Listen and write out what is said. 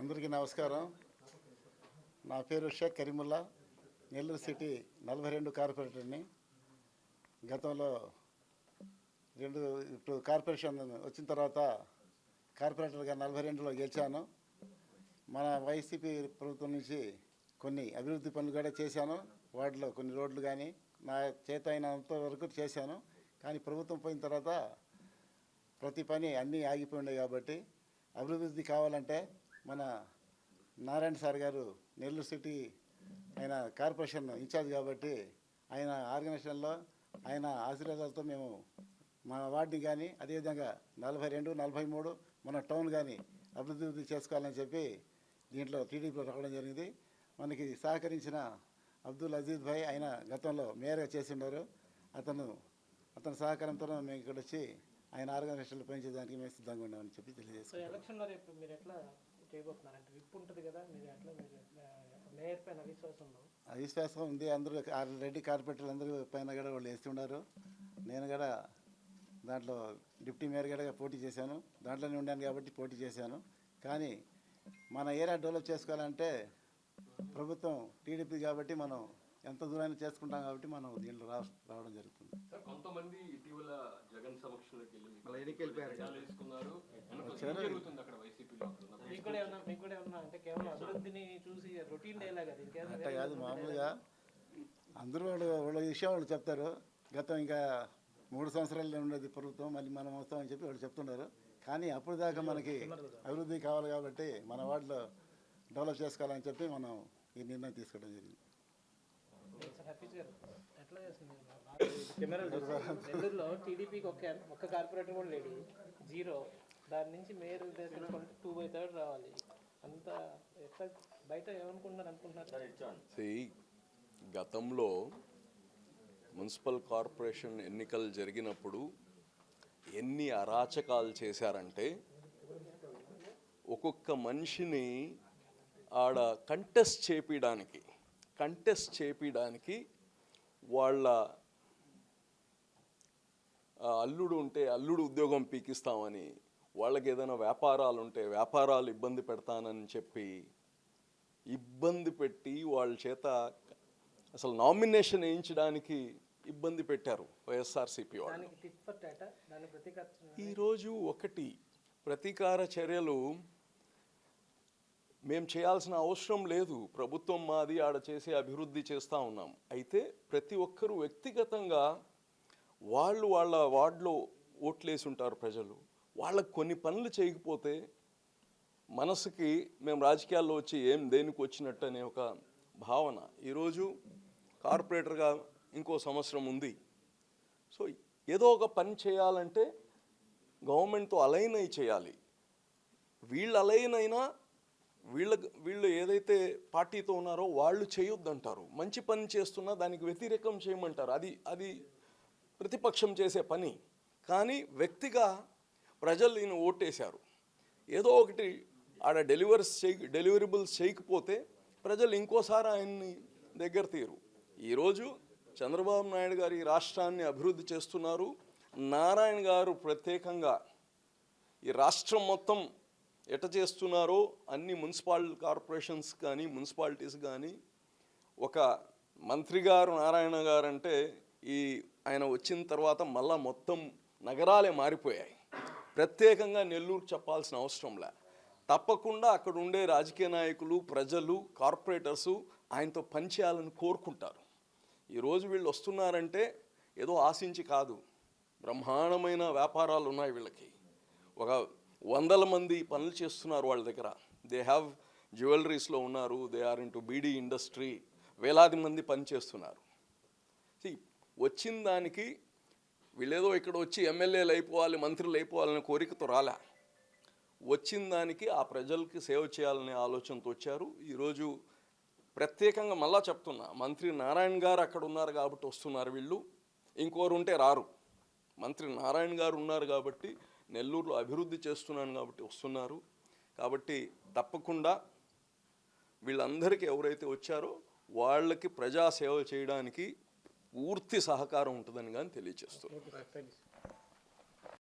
అందరికీ నమస్కారం. నా పేరు షేక్ కరీముల్లా. నెల్లూరు సిటీ నలభై రెండు కార్పొరేటర్ని. గతంలో రెండు ఇప్పుడు కార్పొరేషన్ వచ్చిన తర్వాత కార్పొరేటర్గా నలభై రెండులో గెలిచాను. మన వైసీపీ ప్రభుత్వం నుంచి కొన్ని అభివృద్ధి పనులు కూడా చేశాను. వాటిలో కొన్ని రోడ్లు కానీ నా చేత అయినంత వరకు చేశాను. కానీ ప్రభుత్వం పోయిన తర్వాత ప్రతి పని అన్నీ ఆగిపోయినాయి కాబట్టి అభివృద్ధి కావాలంటే మన నారాయణ సార్ గారు నెల్లూరు సిటీ ఆయన కార్పొరేషన్ ఇన్ఛార్జ్ కాబట్టి ఆయన ఆర్గనైజేషన్లో ఆయన ఆశీర్వాదాలతో మేము మన వార్డుని కానీ అదేవిధంగా నలభై రెండు నలభై మూడు మన టౌన్ కానీ అభివృద్ధి చేసుకోవాలని చెప్పి దీంట్లో టీడీపీలో రావడం జరిగింది. మనకి సహకరించిన అబ్దుల్ అజీజ్ భాయ్ ఆయన గతంలో మేయర్గా చేసిండారు అతను అతని సహకారంతో మేము ఇక్కడ వచ్చి ఆయన ఆర్గనైజేషన్లో పనిచేయడానికి మేము సిద్ధంగా ఉన్నామని చెప్పి తెలియజేస్తాం ఎలక్షన్లో రేపు మీరు ఎట్లా చేయబోతున్నారు అంటే విప్ ఉంటుంది కదా మీరు ఎట్లా మీరు మేయర్ పైన విశ్వాసం ఉందా ఆ విశ్వాసం ఉంది. అందరూ రెడ్డి కార్పొరేటర్లు అందరూ పైన కూడా వాళ్ళు వేసి ఉన్నారు. నేను కూడా దాంట్లో డిప్యూటీ మేయర్ కూడా పోటీ చేశాను. దాంట్లోనే ఉండాను కాబట్టి పోటీ చేశాను. కానీ మన ఏరియా డెవలప్ చేసుకోవాలంటే ప్రభుత్వం టీడీపీ కాబట్టి మనం ఎంత దూరాన్ని చేసుకుంటాం కాబట్టి మనం దీంట్లో రా రావడం జరుగుతుంది. సార్ కొంతమంది ఇటీవల జగన్ సమక్షంలోకి వెళ్ళి అంటే కేవలం అభివృద్ధిని చూసి రొటీన్ డేలా కదా మామూలుగా అందరూ వాళ్ళు వాళ్ళ విషయం వాళ్ళు చెప్తారు. గతం ఇంకా మూడు సంవత్సరాలు ఉండేది ప్రభుత్వం మళ్ళీ మనం వస్తామని చెప్పి వాళ్ళు చెప్తున్నారు కానీ అప్పుడు దాకా మనకి అభివృద్ధి కావాలి కాబట్టి మన వార్డులో డెవలప్ చేసుకోవాలని చెప్పి మనం ఈ నిర్ణయం తీసుకోవడం జరిగింది. లేదు టీడీపీకి ఒక ఒక్క కార్పొరేటర్ కూడా లేడు. జీరో. దాని నుంచి మేయర్ తెలుసుకుంటే టూ బై థర్డ్ రావాలి. అంత ఎట్లా బయట ఏమనుకుంటున్నారు అనుకుంటున్నారు? గతంలో మున్సిపల్ కార్పొరేషన్ ఎన్నికలు జరిగినప్పుడు ఎన్ని అరాచకాలు చేశారంటే ఒక్కొక్క మనిషిని ఆడ కంటెస్ట్ చేపించడానికి కంటెస్ట్ చేపించడానికి వాళ్ళ అల్లుడు ఉంటే అల్లుడు ఉద్యోగం పీకిస్తామని వాళ్ళకి ఏదైనా వ్యాపారాలు ఉంటే వ్యాపారాలు ఇబ్బంది పెడతానని చెప్పి ఇబ్బంది పెట్టి వాళ్ళ చేత అసలు నామినేషన్ వేయించడానికి ఇబ్బంది పెట్టారు వైఎస్ఆర్సీపీ వాళ్ళు. ఈరోజు ఒకటి ప్రతీకార చర్యలు మేము చేయాల్సిన అవసరం లేదు. ప్రభుత్వం మాది ఆడ చేసే అభివృద్ధి చేస్తూ ఉన్నాం. అయితే ప్రతి ఒక్కరూ వ్యక్తిగతంగా వాళ్ళు వాళ్ళ వార్డులో ఓట్లేసి ఉంటారు ప్రజలు. వాళ్ళకు కొన్ని పనులు చేయకపోతే మనసుకి మేము రాజకీయాల్లో వచ్చి ఏం దేనికి వచ్చినట్టు అనే ఒక భావన. ఈరోజు కార్పొరేటర్గా ఇంకో సంవత్సరం ఉంది. సో ఏదో ఒక పని చేయాలంటే గవర్నమెంట్తో అలైన్ అయి చేయాలి. వీళ్ళు అలైన్ అయినా వీళ్ళ వీళ్ళు ఏదైతే పార్టీతో ఉన్నారో వాళ్ళు చేయొద్దంటారు. మంచి పని చేస్తున్నా దానికి వ్యతిరేకం చేయమంటారు. అది అది ప్రతిపక్షం చేసే పని. కానీ వ్యక్తిగా ప్రజలు ఈయన ఓటేశారు. ఏదో ఒకటి ఆడ డెలివర్స్ చేయ డెలివరబుల్స్ చేయకపోతే ప్రజలు ఇంకోసారి ఆయన్ని దగ్గర తీరు ఈరోజు చంద్రబాబు నాయుడు గారు ఈ రాష్ట్రాన్ని అభివృద్ధి చేస్తున్నారు. నారాయణ గారు ప్రత్యేకంగా ఈ రాష్ట్రం మొత్తం ఎట చేస్తున్నారో అన్ని మున్సిపల్ కార్పొరేషన్స్ కానీ మున్సిపాలిటీస్ కానీ ఒక మంత్రి గారు నారాయణ గారు అంటే ఈ ఆయన వచ్చిన తర్వాత మళ్ళా మొత్తం నగరాలే మారిపోయాయి. ప్రత్యేకంగా నెల్లూరు చెప్పాల్సిన అవసరం లే. తప్పకుండా అక్కడ ఉండే రాజకీయ నాయకులు ప్రజలు కార్పొరేటర్సు ఆయనతో పనిచేయాలని కోరుకుంటారు. ఈరోజు వీళ్ళు వస్తున్నారంటే ఏదో ఆశించి కాదు. బ్రహ్మాండమైన వ్యాపారాలు ఉన్నాయి వీళ్ళకి. ఒక వందల మంది పనులు చేస్తున్నారు వాళ్ళ దగ్గర. దే హ్యావ్ జ్యువెలరీస్లో ఉన్నారు. They are into beedi industry వేలాది మంది పని చేస్తున్నారు. వచ్చిన దానికి వీళ్ళేదో ఇక్కడ వచ్చి ఎమ్మెల్యేలు అయిపోవాలి మంత్రులు అయిపోవాలనే కోరికతో రాలే. వచ్చిన దానికి ఆ ప్రజలకి సేవ చేయాలనే ఆలోచనతో వచ్చారు. ఈరోజు ప్రత్యేకంగా మళ్ళా చెప్తున్నా మంత్రి నారాయణ గారు అక్కడ ఉన్నారు కాబట్టి వస్తున్నారు వీళ్ళు. ఇంకోరు ఉంటే రారు. మంత్రి నారాయణ గారు ఉన్నారు కాబట్టి నెల్లూరులో అభివృద్ధి చేస్తున్నాను కాబట్టి వస్తున్నారు. కాబట్టి తప్పకుండా వీళ్ళందరికీ ఎవరైతే వచ్చారో వాళ్ళకి ప్రజాసేవ చేయడానికి పూర్తి సహకారం ఉంటుందని కానీ తెలియజేస్తున్నాను